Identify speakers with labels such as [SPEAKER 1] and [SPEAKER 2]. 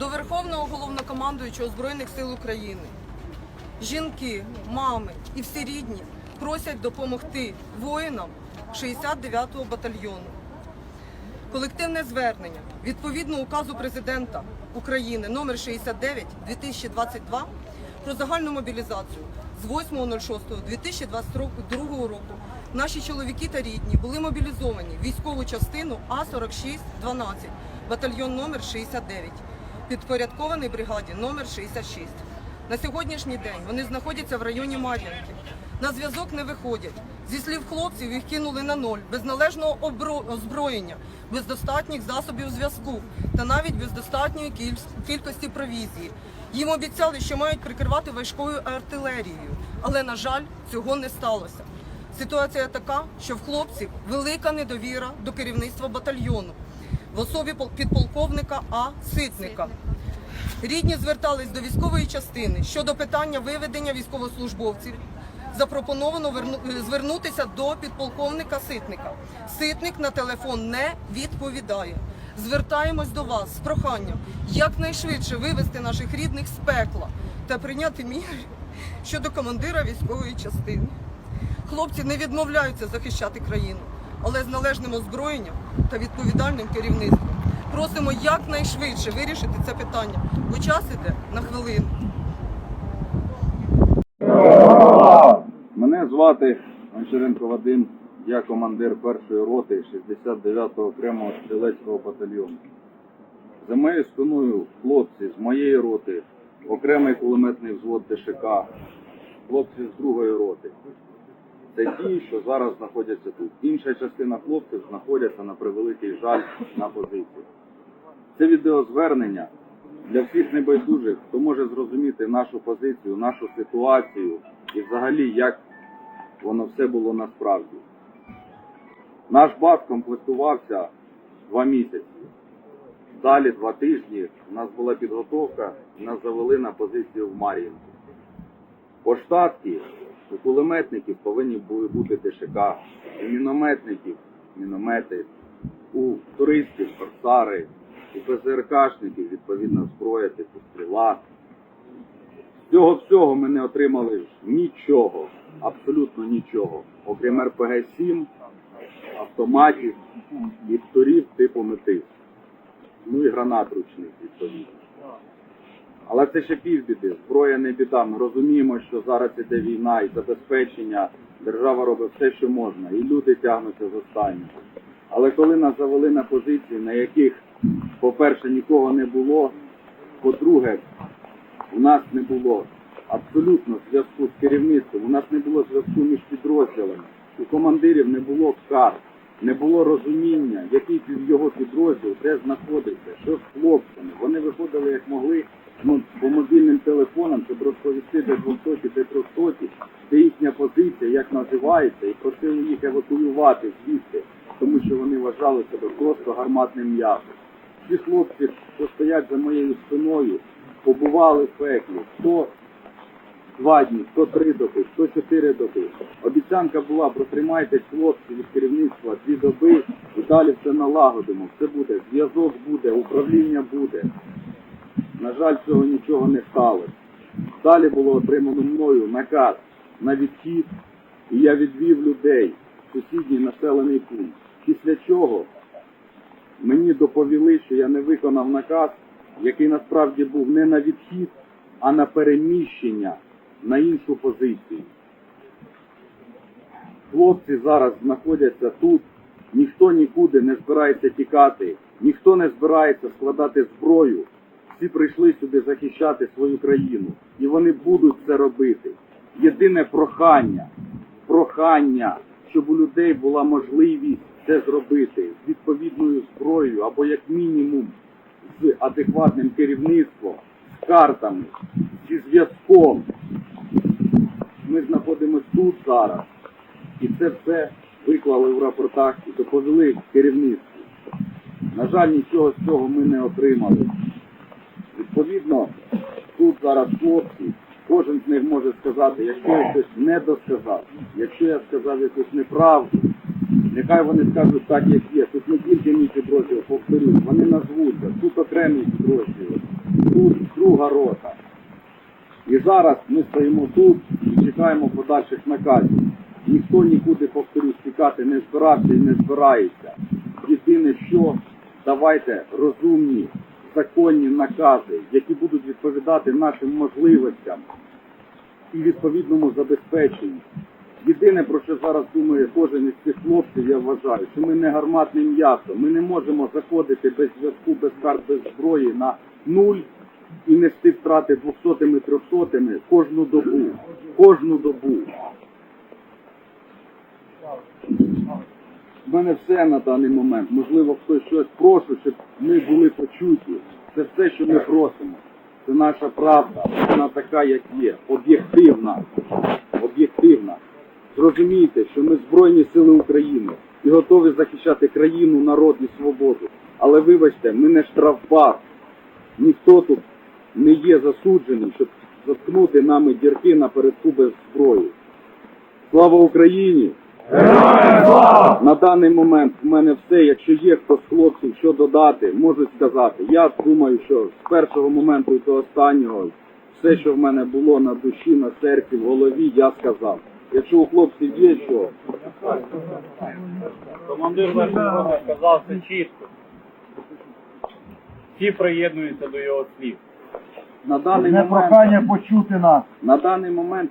[SPEAKER 1] до Верховного головнокомандуючого Збройних сил України. Жінки, мами і всі рідні просять допомогти воїнам 69-го батальйону. Колективне звернення відповідно указу президента України номер 69 2022 про загальну мобілізацію з 8.06.2022 року наші чоловіки та рідні були мобілізовані в військову частину А4612, батальйон номер 69, підпорядкований бригаді номер 66. На сьогоднішній день вони знаходяться в районі Мар'янки. На зв'язок не виходять. Зі слів хлопців їх кинули на ноль, без належного озброєння, без достатніх засобів зв'язку та навіть без достатньої кількості провізії. Їм обіцяли, що мають прикривати важкою артилерією, але на жаль, цього не сталося. Ситуація така, що в хлопців велика недовіра до керівництва батальйону в особі пол- підполковника А. Ситника. Рідні звертались до військової частини щодо питання виведення військовослужбовців. Запропоновано е, звернутися до підполковника Ситника. Ситник на телефон не відповідає. Звертаємось до вас з проханням якнайшвидше вивести наших рідних з пекла та прийняти міри щодо командира військової частини. Хлопці не відмовляються захищати країну, але з належним озброєнням та відповідальним керівництвом. Просимо якнайшвидше вирішити це питання, бо час іде на хвилину.
[SPEAKER 2] Мене звати Гончаренко Вадим, я командир першої роти 69-го окремого стрілецького батальйону. За моєю спиною хлопці з моєї роти, окремий кулеметний взвод ДШК, хлопці з другої роти. Це ті, що зараз знаходяться тут. Інша частина хлопців знаходяться на превеликий жаль на позиції. Це відеозвернення для всіх небайдужих, хто може зрозуміти нашу позицію, нашу ситуацію і взагалі як воно все було насправді. Наш бат комплектувався два місяці. Далі два тижні у нас була підготовка, нас завели на позицію в Мар'їнку. По у кулеметників повинні були бути ДШК, у мінометників міномети, у туристів корсари, у ПЗРКшників відповідна зброя, типу стріла. З цього всього ми не отримали нічого, абсолютно нічого, окрім РПГ-7, автоматів і вторів типу метис. Ну і гранат ручних відповідно. Але це ще півбіди. Зброя не біда. Ми розуміємо, що зараз іде війна і забезпечення. Держава робить все, що можна, і люди тягнуться з останнього. Але коли нас завели на позиції, на яких, по-перше, нікого не було, по-друге, у нас не було абсолютно зв'язку з керівництвом, у нас не було зв'язку між підрозділами, у командирів не було карт, не було розуміння, який його підрозділ де знаходиться, що з хлопцями. Вони виходили як могли ну, по мобільним телефонам, щоб розповісти, де 200, де 300, де їхня позиція, як називається, і просили їх евакуювати звідти, тому що вони вважали себе просто гарматним м'ясом. Ці хлопці, що стоять за моєю спиною, побували в пеклі. Хто два дні, хто три доби, хто чотири доби. Обіцянка була, протримайтесь хлопці від керівництва дві доби і далі все налагодимо. Все буде, зв'язок буде, управління буде. На жаль, цього нічого не сталося. Далі було отримано мною наказ на відхід, і я відвів людей в сусідній населений пункт. Після чого мені доповіли, що я не виконав наказ, який насправді був не на відхід, а на переміщення на іншу позицію. Хлопці зараз знаходяться тут, ніхто нікуди не збирається тікати, ніхто не збирається складати зброю. Всі прийшли сюди захищати свою країну, і вони будуть це робити. Єдине прохання, прохання, щоб у людей була можливість це зробити з відповідною зброєю або як мінімум з адекватним керівництвом, з картами, зі зв'язком. Ми знаходимося тут зараз, і це все виклали в рапортах і доповіли керівництву. На жаль, нічого з цього ми не отримали. Відповідно, тут зараз хлопці, кожен з них може сказати, якщо я щось не досказав, якщо я сказав якусь неправду, Нехай вони скажуть так, як є. Тут не тільки мій підрозділ, повторюсь, вони назвуться. Тут окремі підрозділи, тут друга рота. І зараз ми стоїмо тут і чекаємо подальших наказів. Ніхто нікуди, повторюсь, тікати не збирався і не збирається. Єдине, що давайте розумні, законні накази, які будуть відповідати нашим можливостям і відповідному забезпеченню. Єдине, про що зараз думає кожен із цих хлопців, я вважаю, що ми не гарматне м'ясо. Ми не можемо заходити без зв'язку, без карт, без зброї на нуль і нести втрати двохсотими, трьохсотими кожну добу. Кожну добу. У мене все на даний момент. Можливо, хтось щось прошу, щоб ми були почуті. Це все, що ми просимо. Це наша правда. Вона така, як є. Об'єктивна. Об'єктивна. Зрозумійте, що ми Збройні Сили України і готові захищати країну, народ і свободу. Але вибачте, ми не штрафбат. Ніхто тут не є засуджений, щоб заткнути нами дірки напередку без зброї. Слава Україні! На даний момент в мене все. Якщо є хто з хлопців, що додати, можуть сказати. Я думаю, що з першого моменту до останнього все, що в мене було на душі, на серці, в голові, я сказав. Якщо у хлопців є що,
[SPEAKER 3] Командир вашого сказав це чітко. Всі приєднуються до його слів.
[SPEAKER 2] на даний
[SPEAKER 4] Не
[SPEAKER 2] момент,
[SPEAKER 4] прохання почути нас.
[SPEAKER 2] на даний момент